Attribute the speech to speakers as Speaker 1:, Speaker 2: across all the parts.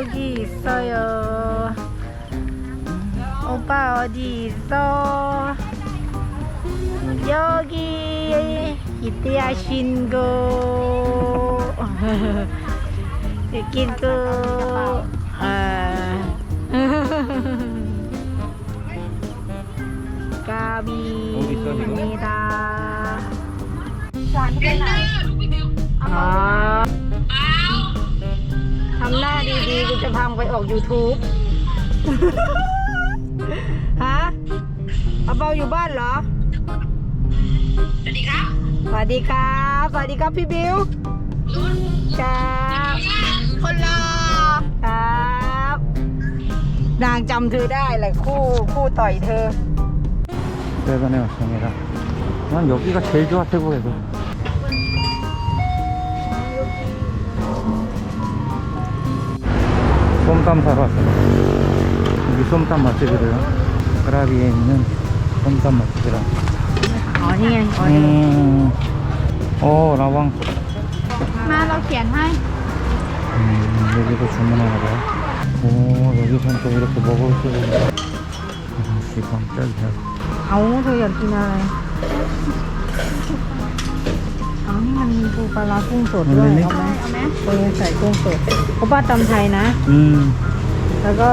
Speaker 1: 여기 있어요. 오빠 어디 있어? 여기 이때야 신고 여기도 아 까비입니다.
Speaker 2: ร้านเป็นไหน
Speaker 1: อ๋อทำหน้าดีๆ กู จะพังไปออก YouTube ฮะเอาเปาอยู่บ้านเหรอ
Speaker 2: สวัสดีครับ
Speaker 1: สวัสดีครับ สวัสดีครับพี่บิวครับ
Speaker 2: คนรอ
Speaker 1: ครับ นางจำเธอได้แหละคู่คู่ต่อยเธอ
Speaker 3: เจอกันในวันนี้ครับนั่นอยู่ที่가내왔습니 다. 난 여기가 제일 좋아 태국에 서. 솜땀 사러 왔습니다. 여기 솜땀 맛집이래요. 그라비에 있는 솜땀 맛집이라.
Speaker 1: 아니에요
Speaker 3: 음. 오 라왕.
Speaker 1: 하나 더
Speaker 3: 음, 여기도 주문하나 봐요. 오 여기선 또 이렇게 먹을 수 있는. 아,
Speaker 1: 이건 쩔쩔 아우 저기 안 뛰나요 มันมีปูปลาร้ากุ้งสดด้วย
Speaker 3: เอาไหม
Speaker 1: เอาไหมปูใส่กุ้งสดเขาะป้าตำไทยนะ
Speaker 3: อืม
Speaker 1: แล้วก็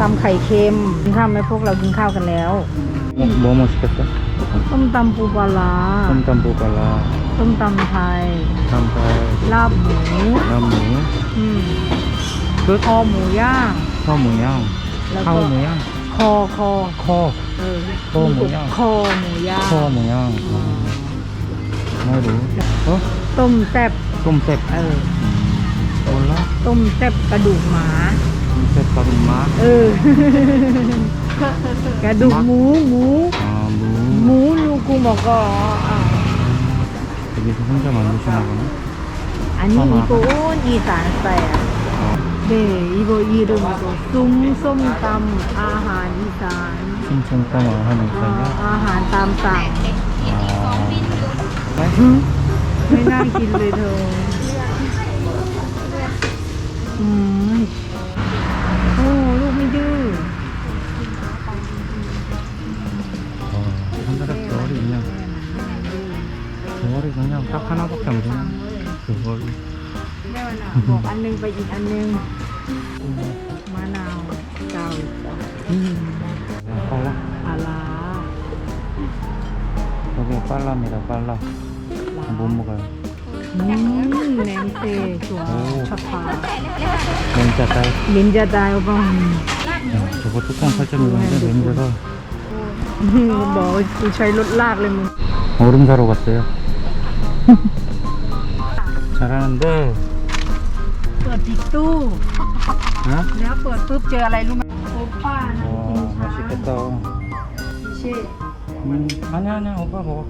Speaker 1: ตำไข่เค็มกินข้าวไหมพวกเรากินข้าวกันแล้ว
Speaker 3: บ่มสัตัว
Speaker 1: ต้มตำปูปลาต้ม
Speaker 3: ตำปูปลา
Speaker 1: ต้มตำไทย
Speaker 3: ตำไทย
Speaker 1: ลาบหมู
Speaker 3: ลาบหมู
Speaker 1: อืม
Speaker 3: คือ
Speaker 1: คอหมูย่าง
Speaker 3: คอหมูย่าง
Speaker 1: แข้าวห
Speaker 3: มูย่าง
Speaker 1: คอคอ
Speaker 3: คอ
Speaker 1: เออ
Speaker 3: คอหมูย่าง
Speaker 1: คอหมูย่าง
Speaker 3: ข้หมูย่าง ไม่รู้
Speaker 1: ต้มแซ่บ
Speaker 3: ต้ม
Speaker 1: เสร็จเออ
Speaker 3: โอ้ละ
Speaker 1: ต้มแซ่บกระดูกหมา
Speaker 3: ต้มเกระดูกหมา
Speaker 1: เออ กระดูกหมูหมู
Speaker 3: อ่าบูห
Speaker 1: มูลูกุมอกออะ
Speaker 3: เดี๋ยวผมจะมาดูชนะก่น
Speaker 1: อันนี้อีโกนอีสานแต่เดอีโบอีรุมโกซุ้มส้มตำอาหารอีสาน
Speaker 3: ซึ่งชมตา
Speaker 1: มหา
Speaker 3: ฮันนี่สาน
Speaker 1: อาหารตามสั่ง ไม่น่ากินเลยเธออืมโอ้ลูกไม่ดื้อ
Speaker 3: 어, 하늘에 별이 그냥, 별이 그냥 딱 하나밖에 안 되네. 그걸.
Speaker 1: แม่วันน่ะบอกอันหนึงไปอีกอันหนึงมะนาวเจ้า
Speaker 3: 음. 아, 빨라.
Speaker 1: ปลาร้า
Speaker 3: 여기 빨라입니다, 빨라. 못 먹어요.
Speaker 1: อืมแหนมเตชัว
Speaker 3: โอ้
Speaker 1: ชะพา
Speaker 3: 렌자딸.
Speaker 1: ลิ้นจะตายบ้าง
Speaker 3: 야, 저거 뚜껑 살짝 열었는데 냄새가
Speaker 1: บอกว่ากูใช้รถลากเลยมึง
Speaker 3: 얼음 사러 갔어요. 잘하는데,
Speaker 1: เปิดปิดตู้
Speaker 3: 어?
Speaker 1: แล้วเปิดปุ๊บเจออะไรรู้ไหมโอป้านะกิน
Speaker 3: 와,
Speaker 1: ช้า
Speaker 3: 맛있겠다.
Speaker 1: เช่
Speaker 3: 음, 아니야, 아니야, 오빠 먹어.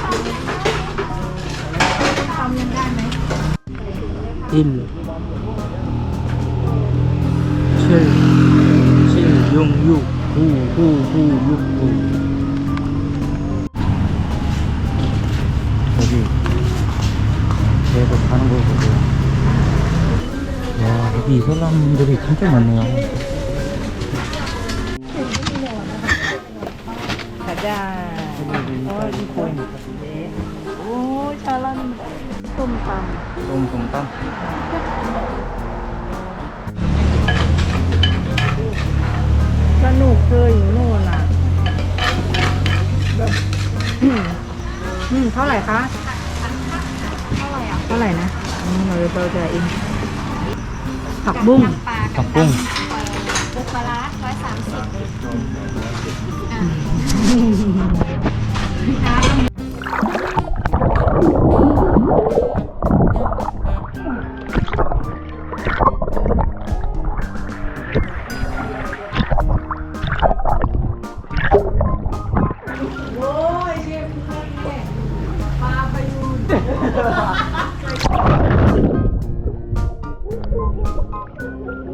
Speaker 1: สองตำเลยตำยังได้ไหม
Speaker 3: 1, 7, 7, 0, 6, 9, 9, 9, 6, 9. 저기, 계속 가는 거 보세요. 와, 여기 이 사람들이 진짜 많네요.
Speaker 1: กร ะดาษโอ้ยดีคนโอ้ยชาลันส้มต
Speaker 3: 쏨쏨땀. ำ
Speaker 1: สนุกเธออยู่โน่นอ่ะแบบอืมอืมเท่าไหร่คะ
Speaker 2: เท่าไหร่อ่ะ
Speaker 1: เท่าไหร่นะอืมเราเราจะเองผักบุ้ง
Speaker 2: ปลา
Speaker 3: ผักบุ้ง
Speaker 2: บุกปลาร้าร้อยสามสิบ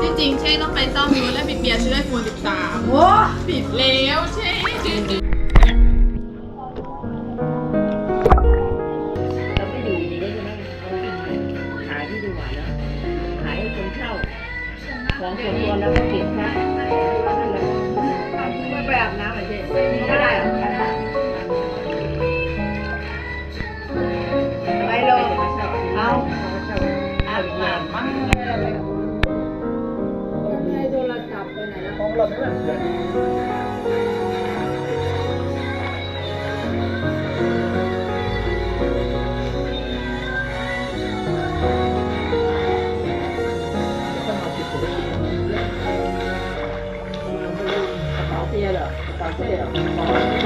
Speaker 2: ที่จริงเช่ต้องไปซ่อมรถและปิดเบียร์ชื่อได้ฟูนสิ
Speaker 4: บสามว้าปิดแล้วเช่ของส่วนตัวแล้วก็เก็นะ Thank you.